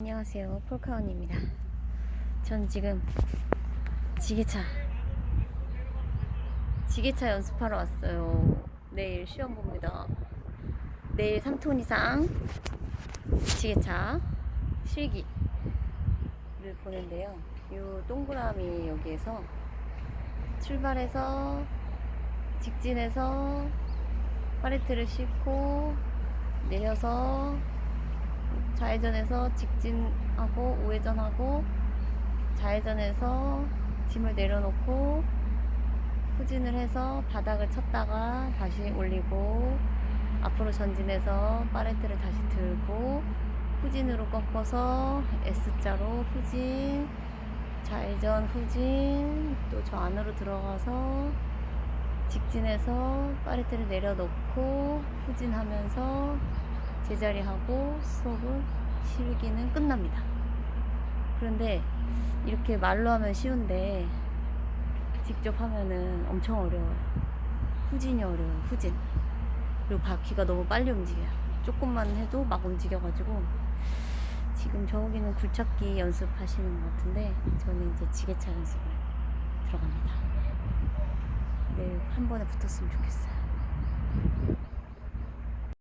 안녕하세요. 폴카원입니다. 전 지금 지게차 지게차 연습하러 왔어요. 내일 시험 봅니다. 내일 3톤 이상 지게차 실기를 보는데요. 이 동그라미 여기에서 출발해서 직진해서 파레트를 싣고 내려서 좌회전해서 직진하고 우회전하고 좌회전해서 짐을 내려놓고 후진을 해서 바닥을 쳤다가 다시 올리고 앞으로 전진해서 파레트를 다시 들고 후진으로 꺾어서 S자로 후진 좌회전 후진 또 저 안으로 들어가서 직진해서 파레트를 내려놓고 후진하면서 제자리 하고 수업은 실기는 끝납니다. 그런데 이렇게 말로 하면 쉬운데 직접 하면은 엄청 어려워요. 후진이 어려워요. 후진. 그리고 바퀴가 너무 빨리 움직여요. 조금만 해도 막 움직여가지고 지금 저기는 굴착기 연습하시는 것 같은데 저는 이제 지게차 연습을 들어갑니다. 네, 한 번에 붙었으면 좋겠어요.